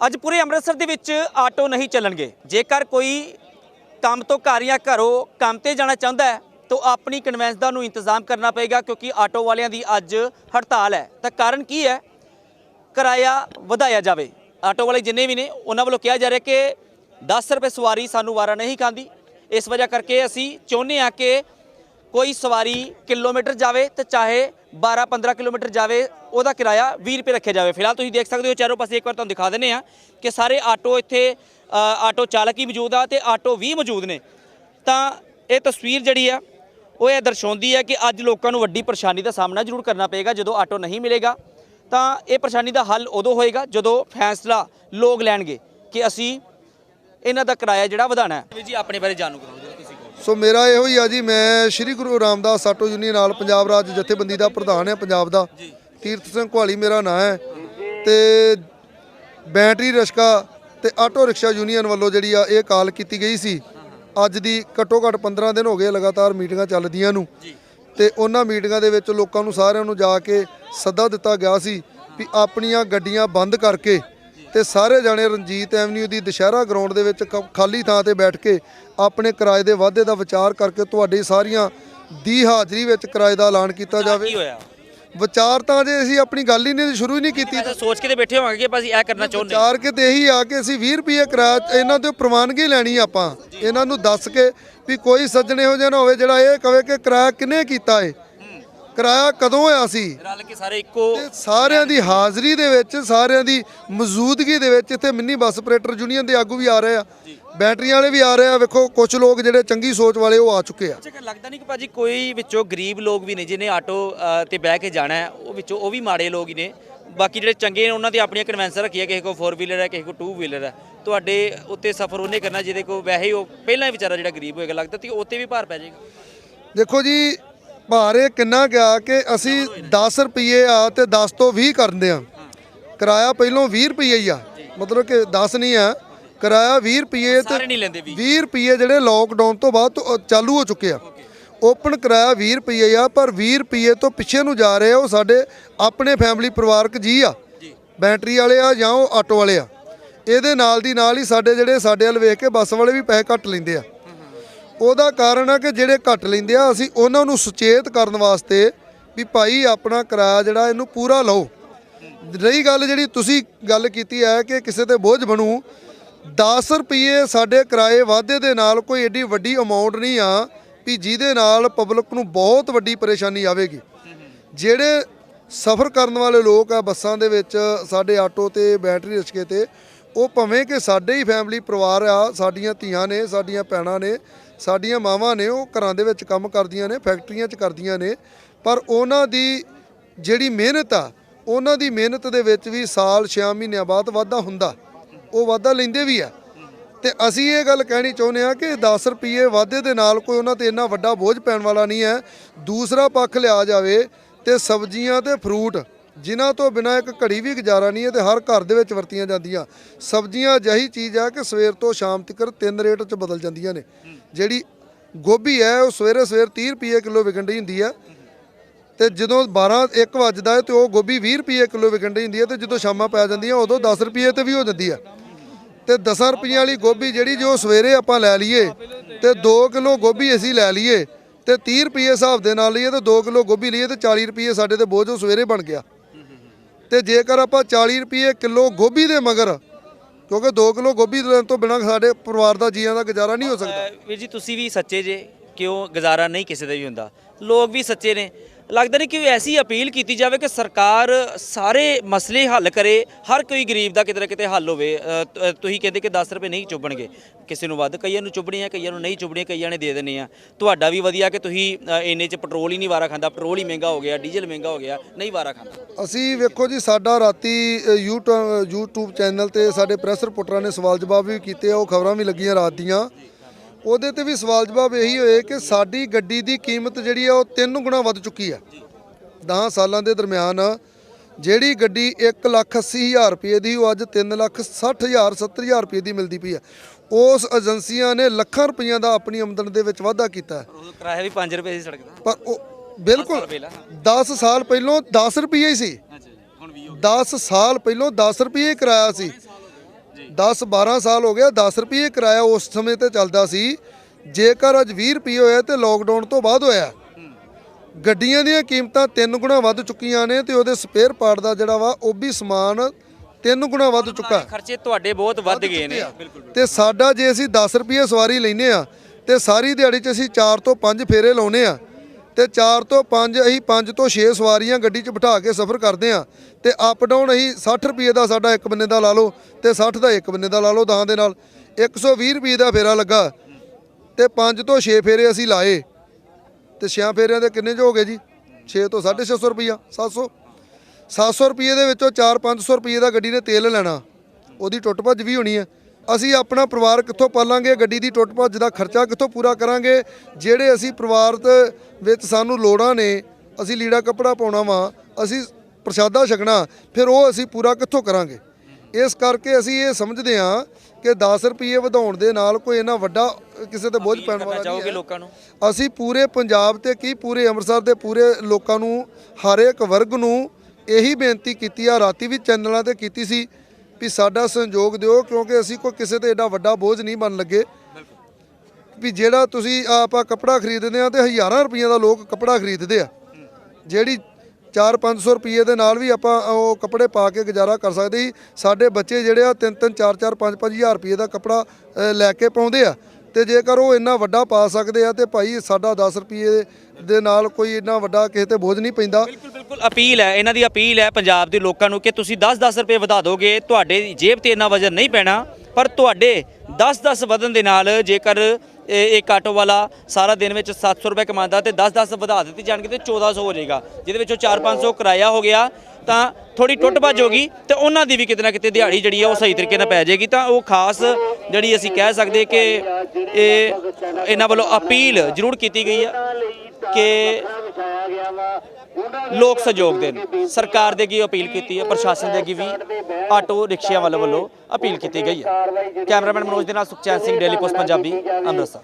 ਅੱਜ ਪੂਰੇ ਅੰਮ੍ਰਿਤਸਰ ਦੇ ਵਿੱਚ ਆਟੋ ਨਹੀਂ ਚੱਲਣਗੇ। ਜੇਕਰ ਕੋਈ ਕੰਮ ਤੋਂ ਘਰ ਜਾਂ ਘਰੋਂ ਕੰਮ ਤੇ ਜਾਣਾ ਚਾਹੁੰਦਾ ਹੈ, ਤਾਂ ਆਪਣੀ ਕਨਵੈਂਸ ਦਾ ਨੂੰ ਇੰਤਜ਼ਾਮ ਕਰਨਾ ਪਏਗਾ ਕਿਉਂਕਿ ਆਟੋ ਵਾਲਿਆਂ ਦੀ ਅੱਜ ਹੜਤਾਲ ਹੈ। ਤਾਂ ਕਾਰਨ ਕੀ ਹੈ? ਕਿਰਾਇਆ ਵਧਾਇਆ ਜਾਵੇ। ਆਟੋ ਵਾਲੇ ਜਿੰਨੇ ਵੀ ਨੇ, ਉਹਨਾਂ ਵੱਲੋਂ ਕਿਹਾ ਜਾ ਰਿਹਾ ਕਿ 10 ਰੁਪਏ ਸਵਾਰੀ ਸਾਨੂੰ ਵਾਰਾ ਨਹੀਂ ਖਾਂਦੀ। ਇਸ ਵਜ੍ਹਾ ਕਰਕੇ ਅਸੀਂ ਚਾਹੁੰਦੇ ਹਾਂ ਕਿ ਕੋਈ ਸਵਾਰੀ ਕਿਲੋਮੀਟਰ ਜਾਵੇ ਤੇ ਚਾਹੇ 12-15 ਕਿਲੋਮੀਟਰ ਜਾਵੇ, ਉਹਦਾ ਕਿਰਾਇਆ 20 ਰੁਪਏ ਰੱਖਿਆ ਜਾਵੇ। ਫਿਲਹਾਲ ਤੁਸੀਂ ਦੇਖ ਸਕਦੇ ਹੋ ਚਾਰੋਂ ਪਾਸੇ ਇੱਕ ਵਾਰ ਤੁਹਾਨੂੰ ਦਿਖਾ ਦਿੰਨੇ ਆ ਕਿ ਸਾਰੇ ਆਟੋ ਇੱਥੇ ਆਟੋ ਚਾਲਕ ਹੀ ਮੌਜੂਦ ਆ ਤੇ ਆਟੋ ਵੀ ਮੌਜੂਦ ਨੇ। ਤਾਂ ਇਹ ਤਸਵੀਰ ਜਿਹੜੀ ਆ, ਉਹ ਇਹ ਦਰਸਾਉਂਦੀ ਹੈ ਕਿ ਅੱਜ ਲੋਕਾਂ ਨੂੰ ਵੱਡੀ ਪਰੇਸ਼ਾਨੀ ਦਾ ਸਾਹਮਣਾ ਜ਼ਰੂਰ ਕਰਨਾ ਪਏਗਾ। ਜਦੋਂ ਆਟੋ ਨਹੀਂ ਮਿਲੇਗਾ, ਤਾਂ ਇਹ ਪਰੇਸ਼ਾਨੀ ਦਾ ਹੱਲ ਉਦੋਂ ਹੋਏਗਾ ਜਦੋਂ ਫੈਸਲਾ ਲੋਕ ਲੈਣਗੇ ਕਿ ਅਸੀਂ ਇਹਨਾਂ ਦਾ ਕਿਰਾਇਆ ਜਿਹੜਾ ਵਧਾਣਾ ਹੈ। ਜੀ, ਆਪਣੇ ਬਾਰੇ ਜਾਣੂ ਕਰੋ ਸੋ ਮੇਰਾ ਇਹੋ ਹੀ ਆ ਜੀ ਮੈਂ ਸ੍ਰੀ ਗੁਰੂ ਰਾਮਦਾਸ ਆਟੋ ਯੂਨੀਅਨ ਨਾਲ ਪੰਜਾਬ ਰਾਜ ਜਥੇਬੰਦੀ ਦਾ ਪ੍ਰਧਾਨ ਹੈ ਪੰਜਾਬ ਦਾ। ਤੀਰਥ ਸਿੰਘ ਕੁਹਾਲੀ ਮੇਰਾ ਨਾਂ ਹੈ। ਤੇ ਬੈਟਰੀ ਰਿਕਸ਼ਾ ਤੇ ਆਟੋ ਰਿਕਸ਼ਾ ਯੂਨੀਅਨ ਵੱਲੋਂ ਜਿਹੜੀ ਆ ਇਹ ਕਾਲ ਕੀਤੀ ਗਈ ਸੀ। ਅੱਜ ਦੀ ਘੱਟੋ ਘੱਟ 15 ਦਿਨ ਹੋ ਗਏ ਲਗਾਤਾਰ ਮੀਟਿੰਗਾਂ ਚੱਲਦੀਆਂ ਨੂੰ। ਤੇ ਉਹਨਾਂ ਮੀਟਿੰਗਾਂ ਦੇ ਵਿੱਚ ਲੋਕਾਂ ਨੂੰ ਸਾਰਿਆਂ ਨੂੰ ਜਾ ਕੇ ਸੱਦਾ ਦਿੱਤਾ ਗਿਆ ਸੀ ਵੀ ਆਪਣੀਆਂ ਗੱਡੀਆਂ ਬੰਦ ਕਰਕੇ ਤੇ ਸਾਰੇ ਜਾਣੇ ਰਣਜੀਤ ਐਵਨਿਊ ਦੀ ਦੁਸ਼ਹਿਰਾ ਗਰਾਊਂਡ ਦੇ ਵਿੱਚ ਖਾਲੀ ਥਾਂ ਤੇ ਬੈਠ ਕੇ ਆਪਣੇ ਕਿਰਾਏ ਦੇ ਵਾਧੇ ਦਾ ਵਿਚਾਰ ਕਰਕੇ ਤੁਹਾਡੀ ਸਾਰੀਆਂ ਦੀ ਹਾਜ਼ਰੀ ਵਿੱਚ ਕਿਰਾਏ ਦਾ ਐਲਾਨ ਕੀਤਾ ਜਾਵੇ। ਕੀ ਹੋਇਆ? ਵਿਚਾਰ ਤਾਂ ਜੇ ਅਸੀਂ ਆਪਣੀ ਗੱਲ ਹੀ ਨਹੀਂ ਸ਼ੁਰੂ ਹੀ ਨਹੀਂ ਕੀਤੀ ਤਾਂ ਸੋਚ ਕੇ ਤੇ ਬੈਠੇ ਹੋਵਾਂਗੇ ਕਿ ਅਸੀਂ ਇਹ ਕਰਨਾ ਚਾਹੁੰਦੇ ਹਾਂ। ਵਿਚਾਰ ਕੇ ਤੇ ਇਹੀ ਆ ਕਿ ਅਸੀਂ 20 ਰੁਪਏ ਕਿਰਾਇਆ ਇਹਨਾਂ ਤੋਂ ਪ੍ਰਵਾਨਗੀ ਲੈਣੀ ਆਪਾਂ। ਇਹਨਾਂ ਨੂੰ ਦੱਸ ਕੇ ਵੀ ਕੋਈ ਸੱਜਣ ਜਿਹਾ ਨਾ ਹੋਵੇ ਜਿਹੜਾ ਇਹ ਕਵੇ ਕਿ ਕਿਰਾਇਆ ਕਿੰਨੇ ਕੀਤਾ ਏ? ਕਿਰਾਇਆ ਕਦੋਂ ਹੋਇਆ ਸੀ? ਰਲ ਕੇ ਸਾਰੇ ਇੱਕੋ ਤੇ ਸਾਰਿਆਂ ਦੀ ਹਾਜ਼ਰੀ ਦੇ ਵਿੱਚ ਸਾਰਿਆਂ ਦੀ ਮੌਜੂਦਗੀ ਦੇ ਵਿੱਚ ਇੱਥੇ ਮਿੰਨੀ ਬੱਸ ਆਪਰੇਟਰ ਯੂਨੀਅਨ ਦੇ ਆਗੂ ਵੀ ਆ ਰਹੇ ਆ। ਬੈਟਰੀਆਂ ਵਾਲੇ ਵੀ ਆ ਰਹੇ ਆ। ਵੇਖੋ ਕੁਝ ਲੋਕ ਜਿਹੜੇ ਚੰਗੀ ਸੋਚ ਵਾਲੇ ਉਹ ਆ ਚੁੱਕੇ ਆ। ਅੱਛਾ ਲੱਗਦਾ ਨਹੀਂ ਕਿ ਭਾਜੀ ਕੋਈ ਵਿੱਚੋਂ ਗਰੀਬ ਲੋਕ ਵੀ ਨੇ ਜਿਹਨੇ ਆਟੋ ਤੇ ਬਹਿ ਕੇ ਜਾਣਾ ਹੈ ਉਹ ਵਿੱਚੋਂ ਉਹ ਵੀ ਮਾੜੇ ਲੋਕ ਹੀ ਨੇ। ਬਾਕੀ ਜਿਹੜੇ ਚੰਗੇ ਨੇ ਉਹਨਾਂ ਦੀ ਆਪਣੀਆਂ ਕਨਵੈਂਸਰ ਰੱਖੀ ਹੈ ਕਿਸੇ ਕੋ 4 ਵੀਲਰ ਹੈ ਕਿਸੇ ਕੋ 2 ਵੀਲਰ ਹੈ। ਤੁਹਾਡੇ ਉੱਤੇ ਸਫ਼ਰ ਉਹਨੇ ਕਰਨਾ ਜਿਹਦੇ ਕੋ ਵੈਸੇ ਹੀ ਉਹ ਪਹਿਲਾਂ ਹੀ ਵਿਚਾਰਾ ਜਿਹੜਾ ਗਰੀਬ ਹੋਏਗਾ ਲੱਗਦਾ ਤੇ ਉੱਤੇ ਵੀ ਭਾਰ ਪੈ ਜਾਏਗਾ। ਦੇਖੋ ਜੀ ਭਾਰ ਇਹ ਕਿੰਨਾ ਗਿਆ ਕਿ ਅਸੀਂ 10 ਰੁਪਏ ਆ ਤੇ 10 ਤੋਂ 20 ਕਰਦੇ ਆ ਕਿਰਾਇਆ ਪਹਿਲੋਂ 20 ਰੁਪਏ ਹੀ ਆ। ਮਤਲਬ ਕਿ 10 ਨਹੀਂ ਆ। ਕਿਰਾਇਆ 20 ਰੁਪਏ ਤੇ ਨਹੀਂ ਲੈਂਦੇ ਵੀ 20 ਰੁਪਏ ਜਿਹੜੇ ਲੋਕਡਾਊਨ ਤੋਂ ਬਾਅਦ ਚਾਲੂ ਹੋ ਚੁੱਕੇ ਆ। ਓਪਨ ਕਿਰਾਇਆ 20 ਰੁਪਏ ਆ ਪਰ 20 ਰੁਪਏ ਤੋਂ ਪਿੱਛੇ ਨੂੰ ਜਾ ਰਹੇ ਆ ਉਹ ਸਾਡੇ ਆਪਣੇ ਫੈਮਿਲੀ ਪਰਿਵਾਰਕ ਜੀ ਆ। ਬੈਟਰੀ ਵਾਲੇ ਆ ਜਾਂ ਉਹ ਆਟੋ ਵਾਲੇ ਆ। ਇਹਦੇ ਨਾਲ ਦੀ ਨਾਲ ਹੀ ਸਾਡੇ ਜਿਹੜੇ ਸਾਡੇ ਵੱਲ ਵੇਖ ਕੇ ਬੱਸ ਵਾਲੇ ਵੀ ਪੈਸੇ ਘੱਟ ਲੈਂਦੇ ਆ। ਉਹਦਾ ਕਾਰਨ ਆ ਕਿ ਜਿਹੜੇ ਘੱਟ ਲੈਂਦੇ ਆ, ਅਸੀਂ ਉਹਨਾਂ ਨੂੰ ਸੁਚੇਤ ਕਰਨ ਵਾਸਤੇ ਵੀ ਭਾਈ ਆਪਣਾ ਕਿਰਾਇਆ ਜਿਹੜਾ ਇਹਨੂੰ ਪੂਰਾ ਲਓ। ਰਹੀ ਗੱਲ ਜਿਹੜੀ ਤੁਸੀਂ ਗੱਲ ਕੀਤੀ ਹੈ ਕਿ ਕਿਸੇ ਤੇ ਬੋਝ ਬਣੂ 10 ਰੁਪਏ ਸਾਡੇ ਕਿਰਾਏ ਵਾਧੇ ਦੇ ਨਾਲ ਕੋਈ ਏਡੀ ਵੱਡੀ ਅਮਾਉਂਟ ਨਹੀਂ ਆ ਵੀ ਜਿਹਦੇ ਨਾਲ ਪਬਲਿਕ ਨੂੰ ਬਹੁਤ ਵੱਡੀ ਪਰੇਸ਼ਾਨੀ ਆਵੇਗੀ। ਜਿਹੜੇ ਸਫ਼ਰ ਕਰਨ ਵਾਲੇ ਲੋਕ ਆ ਬੱਸਾਂ ਦੇ ਵਿੱਚ, ਸਾਡੇ ਆਟੋ ਤੇ, ਬੈਟਰੀ ਰਿਕਸ਼ੇ ਤੇ, ਉਹ ਭਾਵੇਂ ਕਿ ਸਾਡੇ ਹੀ ਫੈਮਿਲੀ ਪਰਿਵਾਰ ਆ, ਸਾਡੀਆਂ ਧੀਆਂ ਨੇ, ਸਾਡੀਆਂ ਭੈਣਾਂ ਨੇ ਸਾਡੀਆਂ ਮਾਵਾਂ ਨੇ, ਉਹ ਘਰਾਂ ਦੇ ਵਿੱਚ ਕੰਮ ਕਰਦੀਆਂ ਨੇ, ਫੈਕਟਰੀਆਂ 'ਚ ਕਰਦੀਆਂ ਨੇ, ਪਰ ਉਹਨਾਂ ਦੀ ਜਿਹੜੀ ਮਿਹਨਤ ਆ, ਉਹਨਾਂ ਦੀ ਮਿਹਨਤ ਦੇ ਵਿੱਚ ਵੀ ਸਾਲ 6 ਮਹੀਨਿਆਂ ਬਾਅਦ ਵਾਧਾ ਹੁੰਦਾ। ਉਹ ਵਾਧਾ ਲੈਂਦੇ ਵੀ ਆ। ਤੇ ਅਸੀਂ ਇਹ ਗੱਲ ਕਹਿਣੀ ਚਾਹੁੰਦੇ ਆ ਕਿ 10 ਰੁਪਏ ਵਾਧੇ ਦੇ ਨਾਲ ਕੋਈ ਉਹਨਾਂ ਤੇ ਇੰਨਾ ਵੱਡਾ ਬੋਝ ਪੈਣ ਵਾਲਾ ਨਹੀਂ ਹੈ। ਦੂਸਰਾ ਪੱਖ ਲਿਆ ਜਾਵੇ ਤੇ ਸਬਜ਼ੀਆਂ ਤੇ ਫਰੂਟ, ਜਿਨ੍ਹਾਂ ਤੋਂ ਬਿਨਾ ਇੱਕ ਘੜੀ ਵੀ ਗੁਜ਼ਾਰਾ ਨਹੀਂ ਹੈ ਤੇ ਹਰ ਘਰ ਦੇ ਵਿੱਚ ਵਰਤੀਆਂ ਜਾਂਦੀਆਂ। ਸਬਜ਼ੀਆਂ ਅਜਿਹੀ ਚੀਜ਼ ਆ ਕਿ ਸਵੇਰ ਤੋਂ ਸ਼ਾਮ ਤੱਕ ਤਿੰਨ ਰੇਟ 'ਚ ਬਦਲ ਜਾਂਦੀਆਂ ਨੇ। ਜਿਹੜੀ ਗੋਭੀ ਹੈ, ਉਹ ਸਵੇਰੇ ਸਵੇਰ 30 ਰੁਪਏ ਕਿਲੋ ਵਿਕਣ ਦੀ ਹੁੰਦੀ ਆ। ਤੇ ਜਦੋਂ 12 1 ਵੱਜਦਾ ਹੈ ਤੇ ਉਹ ਗੋਭੀ 20 ਰੁਪਏ ਕਿਲੋ ਵਿਕਣ ਦੀ ਹੁੰਦੀ ਹੈ ਤੇ ਜਦੋਂ ਸ਼ਾਮਾਂ ਪੈ ਜਾਂਦੀਆਂ, ਉਦੋਂ 10 ਰੁਪਏ ਤੇ ਵੀ ਹੋ ਜਾਂਦੀ ਆ। ਤੇ 10 ਰੁਪਈਆਂ ਵਾਲੀ ਗੋਭੀ ਜਿਹੜੀ ਜੋ ਸਵੇਰੇ ਆਪਾਂ ਲੈ ਲਈਏ, ਤੇ 2 ਕਿਲੋ ਗੋਭੀ ਅਸੀਂ ਲੈ ਲਈਏ, ਤੇ 30 ਰੁਪਏ ਹਿਸਾਬ ਦੇ ਨਾਲ ਲਈਏ ਤੇ 2 ਕਿਲੋ ਗੋਭੀ ਲਈਏ ਤੇ 40 ਰੁਪਏ ਸਾਡੇ ਤੇ ਬੋਝ ਉਹ ਸਵੇਰੇ ਬਣ ਗਿਆ। ਤੇ ਜੇਕਰ ਆਪਾਂ 40 ਰੁਪਏ ਕਿਲੋ ਗੋਭੀ ਦੇ ਮਗਰ ਕਿਉਂਕਿ 2 ਕਿਲੋ ਗੋਭੀ ਲੈਣ ਤੋਂ ਬਿਨਾਂ ਸਾਡੇ ਪਰਿਵਾਰ ਦਾ ਜੀਆਂ ਦਾ ਗੁਜ਼ਾਰਾ ਨਹੀਂ ਹੋ ਸਕਦਾ। ਵੀਰ ਜੀ, ਤੁਸੀਂ ਵੀ ਸੱਚੇ ਜੇ, ਕਿਉਂ ਗੁਜ਼ਾਰਾ ਨਹੀਂ ਕਿਸੇ ਦਾ ਵੀ ਹੁੰਦਾ? ਲੋਕ ਵੀ ਸੱਚੇ ਨੇ। ਲੱਗਦਾ ਨਹੀਂ ਕਿ ਐਸੀ ਅਪੀਲ ਕੀਤੀ ਜਾਵੇ ਕਿ ਸਰਕਾਰ ਸਾਰੇ ਮਸਲੇ ਹੱਲ ਕਰੇ ਹਰ ਕੋਈ ਗਰੀਬ ਦਾ ਕਿਤੇ ਨਾ ਕਿਤੇ ਹੱਲ ਹੋਵੇ। ਤੁਸੀਂ ਕਹਿੰਦੇ ਕਿ 10 ਰੁਪਏ ਨਹੀਂ ਚੁੱਭਣਗੇ। ਕਿਸੇ ਨੂੰ ਵੱਧ ਕਈਆਂ ਨੂੰ ਚੁੱਭਣੇ ਆ ਕਈਆਂ ਨੂੰ ਨਹੀਂ ਚੁੱਭਣੇ ਕਈਆਂ ਨੇ ਦੇ ਦੇਣੇ ਆ। ਤੁਹਾਡਾ ਵੀ ਵਧੀਆ ਕਿ ਤੁਸੀਂ ਇੰਨੇ ਚ ਪੈਟਰੋਲ ਹੀ ਨਹੀਂ ਵਾਰਾ ਖਾਂਦਾ। ਪੈਟਰੋਲ ਹੀ ਮਹਿੰਗਾ ਹੋ ਗਿਆ ਡੀਜ਼ਲ ਮਹਿੰਗਾ ਹੋ ਗਿਆ ਨਹੀਂ ਵਾਰਾ ਖਾਂਦਾ। ਅਸੀਂ ਵੇਖੋ ਜੀ ਸਾਡਾ ਰਾਤੀ ਅ, ਯੂਟਿਊ- YouTube ਚੈਨਲ ਤੇ ਸਾਡੇ ਪ੍ਰੈਸ ਰਿਪੋਰਟਰਾਂ ਨੇ ਸਵਾਲ ਜਵਾਬ ਵੀ ਕੀਤੇ ਆ ਉਹ ਖਬਰਾਂ ਵੀ ਲੱਗੀਆਂ ਰਾਤ ਦੀਆਂ। ਉਹਦੇ ਤੇ ਵੀ ਸਵਾਲ ਜਵਾਬ ਇਹੀ ਹੋਏ ਕਿ ਸਾਡੀ ਗੱਡੀ ਦੀ ਕੀਮਤ ਜਿਹੜੀ ਆ ਉਹ ਤਿੰਨ ਗੁਣਾ ਵੱਧ ਚੁੱਕੀ ਆ। 10 ਸਾਲਾਂ ਦੇ ਦਰਮਿਆਨ ਜਿਹੜੀ ਗੱਡੀ 1 ਲੱਖ 80 ਹਜ਼ਾਰ ਰੁਪਏ ਦੀ ਉਹ ਅੱਜ 3 ਲੱਖ 60 ਹਜ਼ਾਰ 70 ਹਜ਼ਾਰ ਰੁਪਏ ਦੀ ਮਿਲਦੀ ਪਈ ਆ। ਉਸ ਏਜੰਸੀਆਂ ਨੇ ਲੱਖਾਂ ਰੁਪਈਆਂ ਦਾ ਆਪਣੀ ਆਮਦਨ ਦੇ ਵਿੱਚ ਵਾਧਾ ਕੀਤਾ। ਕਿਰਾਇਆ ਵੀ 5 ਰੁਪਏ ਸੀ ਸੜਕ ਦਾ। ਪਰ ਉਹ ਬਿਲਕੁਲ ਪਹਿਲਾਂ 10 ਸਾਲ ਪਹਿਲਾਂ 10 ਰੁਪਏ ਹੀ ਸੀ। ਅੱਛਾ ਜੀ ਹੁਣ ਵੀ 10 ਸਾਲ ਪਹਿਲਾਂ 10 ਰੁਪਏ ਕਿਰਾਇਆ ਸੀ। 10 12 ਸਾਲ ਹੋ ਗਿਆ 10 ਰੁਪਏ ਕਿਰਾਇਆ ਉਸ ਸਮੇਂ ਤੇ ਚੱਲਦਾ ਸੀ। ਜੇਕਰ ਅੱਜ 20 ਰੁਪਏ ਹੋਇਆ ਤੇ ਲੋਕਡਾਊਨ ਤੋਂ ਬਾਅਦ ਹੋਇਆ। ਗੱਡੀਆਂ ਦੀਆਂ ਕੀਮਤਾਂ ਤਿੰਨ ਗੁਣਾ ਵੱਧ ਚੁੱਕੀਆਂ ਨੇ ਤੇ ਉਹਦੇ ਸਪੇਅਰ ਪਾਰਟ ਦਾ ਜਿਹੜਾ ਵਾ ਉਹ ਵੀ ਸਮਾਨ ਤਿੰਨ ਗੁਣਾ ਵੱਧ ਚੁੱਕਾ। ਖਰਚੇ ਤੁਹਾਡੇ ਬਹੁਤ ਵੱਧ ਗਏ ਨੇ। ਤੇ ਸਾਡਾ ਜੇ ਅਸੀਂ 10 ਰੁਪਏ ਸਵਾਰੀ ਲੈਨੇ ਆ ਤੇ ਸਾਰੀ ਦਿਹਾੜੀ 'ਚ ਅਸੀਂ 4 ਤੋਂ 5 ਫੇਰੇ ਲਾਉਨੇ ਆ। ਤੇ 4 ਤੋਂ 5 ਅਸੀਂ 5 ਤੋਂ 6 ਸਵਾਰੀਆਂ ਗੱਡੀ 'ਚ ਬਿਠਾ ਕੇ ਸਫ਼ਰ ਕਰਦੇ ਆ ਤੇ ਅਪ ਡਾਊਨ ਅਸੀਂ 60 ਰੁਪਏ ਦਾ ਸਾਡਾ ਇੱਕ ਬੰਨੇ ਦਾ ਲਾ ਲਓ ਤੇ 60 ਦਾ ਇੱਕ ਬੰਨੇ ਦਾ ਲਾ ਲਓ ਦਾਂ ਦੇ ਨਾਲ। 120 ਰੁਪਏ ਦਾ ਫੇਰਾ ਲੱਗਾ ਤੇ 5 ਤੋਂ 6 ਫੇਰੇ ਅਸੀਂ ਲਾਏ। ਤੇ 6 ਫੇਰਿਆਂ ਦੇ ਕਿੰਨੇ ਜੋ ਹੋ ਗਏ ਜੀ? 6 ਤੋਂ 650 ਰੁਪਈਆ 700 700 ਰੁਪਏ ਦੇ ਵਿੱਚੋਂ 4-500 ਰੁਪਏ ਦਾ ਗੱਡੀ ਨੇ ਤੇਲ ਲੈਣਾ। ਉਹਦੀ ਟੁੱਟ ਭੱਜ ਵੀ ਹੋਣੀ ਹੈ। ਅਸੀਂ ਆਪਣਾ ਪਰਿਵਾਰ ਕਿੱਥੋਂ ਪਾਲਾਂਗੇ ਗੱਡੀ ਦੀ ਟੁੱਟ ਭੱਜ ਦਾ ਖਰਚਾ ਕਿੱਥੋਂ ਪੂਰਾ ਕਰਾਂਗੇ ਜਿਹੜੇ ਅਸੀਂ ਪਰਿਵਾਰ ਦੇ ਵਿੱਚ ਸਾਨੂੰ ਲੋੜਾਂ ਨੇ ਅਸੀਂ ਲੀੜਾ ਕੱਪੜਾ ਪਾਉਣਾ ਵਾ ਅਸੀਂ ਪ੍ਰਸ਼ਾਦਾ ਛਕਣਾ ਫਿਰ ਉਹ ਅਸੀਂ ਪੂਰਾ ਕਿੱਥੋਂ ਕਰਾਂਗੇ? ਇਸ ਕਰਕੇ ਅਸੀਂ ਇਹ ਸਮਝਦੇ ਹਾਂ ਕਿ 10 ਰੁਪਏ ਵਧਾਉਣ ਦੇ ਨਾਲ ਕੋਈ ਇਹਨਾਂ ਵੱਡਾ ਕਿਸੇ ਤੇ ਬੋਝ ਪੈਣ ਵਾਲਾ ਨਹੀਂ ਹੈ। ਲੋਕਾਂ ਨੂੰ? ਅਸੀਂ ਪੂਰੇ ਪੰਜਾਬ ਤੇ ਕੀ ਪੂਰੇ ਅੰਮ੍ਰਿਤਸਰ ਦੇ ਪੂਰੇ ਲੋਕਾਂ ਨੂੰ ਹਰ ਇੱਕ ਵਰਗ ਨੂੰ ਇਹੀ ਬੇਨਤੀ ਕੀਤੀ ਆ ਰਾਤੀ ਵੀ ਚੈਨਲਾਂ ਤੇ ਕੀਤੀ ਸੀ ਵੀ ਸਾਡਾ ਸਹਿਯੋਗ ਦਿਓ, ਕਿਉਂਕਿ ਅਸੀਂ ਕੋਈ ਕਿਸੇ ਤੇ ਐਡਾ ਵੱਡਾ ਬੋਝ ਨਹੀਂ ਬਣ ਲੱਗੇ। ਵੀ ਜਿਹੜਾ ਤੁਸੀਂ ਆਪਾਂ ਕੱਪੜਾ ਖਰੀਦਦੇ ਆ ਤੇ ਹਜ਼ਾਰਾਂ ਰੁਪਈਆਂ ਦਾ ਲੋਕ ਕੱਪੜਾ ਖਰੀਦਦੇ ਆ। ਜਿਹੜੀ 4-500 ਰੁਪਏ ਦੇ ਨਾਲ ਵੀ ਆਪਾਂ ਉਹ ਕੱਪੜੇ ਪਾ ਕੇ ਗੁਜ਼ਾਰਾ ਕਰ ਸਕਦੇ ਸੀ। ਸਾਡੇ ਬੱਚੇ ਜਿਹੜੇ ਆ 3-3 4-4 5-5 ਹਜ਼ਾਰ ਰੁਪਏ ਦਾ ਕੱਪੜਾ ਲੈ ਕੇ ਪਾਉਂਦੇ ਆ। ਤੇ ਜੇਕਰ ਉਹ ਇੰਨਾ ਵੱਡਾ ਪਾ ਸਕਦੇ ਆ ਤੇ ਭਾਈ ਸਾਡਾ 10 ਰੁਪਏ ਦੇ ਨਾਲ ਕੋਈ ਇੰਨਾ ਵੱਡਾ ਕਿਸੇ ਤੇ ਬੋਝ ਨਹੀਂ ਪੈਂਦਾ। ਬਿਲਕੁਲ ਅਪੀਲ ਹੈ, ਇਹਨਾਂ ਦੀ ਅਪੀਲ ਹੈ ਪੰਜਾਬ ਦੇ ਲੋਕਾਂ ਨੂੰ ਕਿ ਤੁਸੀਂ 10-10 ਰੁਪਏ ਵਧਾ ਦੋਗੇ, ਤੁਹਾਡੇ ਜੇਬ ਤੇ ਇੰਨਾ ਵਜ਼ਨ ਨਹੀਂ ਪੈਣਾ, ਪਰ ਤੁਹਾਡੇ 10-10 ਵਧਣ ਦੇ ਨਾਲ ਜੇਕਰ ਇੱਕ ਆਟੋ ਵਾਲਾ ਸਾਰਾ ਦਿਨ ਵਿੱਚ 700 ਰੁਪਏ ਕਮਾਉਂਦਾ ਤੇ 10-10 ਵਧਾ ਦਿੱਤੀ ਜਾਣਗੇ ਤੇ 1400 ਹੋ ਜਾਏਗਾ, ਜਿਹਦੇ ਵਿੱਚੋਂ 4-500 ਕਿਰਾਇਆ ਹੋ ਗਿਆ, ਤਾਂ ਥੋੜੀ ਟੁੱਟ ਭੱਜ ਹੋਗੀ ਤੇ ਉਹਨਾਂ ਦੀ ਵੀ ਕਿਤੇ ਨਾ ਕਿਤੇ ਦਿਹਾੜੀ ਜਿਹੜੀ ਆ ਉਹ ਸਹੀ ਤਰੀਕੇ ਨਾਲ ਪੈ ਜਾਏਗੀ, ਤਾਂ ਉਹ ਖਾਸ ਜਿਹੜੀ ਅਸੀਂ ਕਹਿ ਸਕਦੇ ਕਿ ਇਹ, ਇਹਨਾਂ ਵੱਲੋਂ ਅਪੀਲ ਜ਼ਰੂਰ ਕੀਤੀ ਗਈ ਆ। ਕਿ ਲੋਕ ਸਹਿਯੋਗ ਦੇਣ। ਸਰਕਾਰ ਦੇ ਅੱਗੇ ਅਪੀਲ ਕੀਤੀ ਹੈ, ਪ੍ਰਸ਼ਾਸਨ ਦੇ ਅੱਗੇ ਵੀ ਆਟੋ ਰਿਕਸ਼ਿਆਂ ਵਾਲੇ ਵੱਲੋਂ ਅਪੀਲ ਕੀਤੀ ਗਈ ਹੈ। ਕੈਮਰਾਮੈਨ ਮਨੋਜ ਦੇ ਨਾਲ ਸੁਖਚੈਨ ਸਿੰਘ, ਡੇਲੀ ਪੋਸਟ ਪੰਜਾਬੀ, ਅੰਮ੍ਰਿਤਸਰ।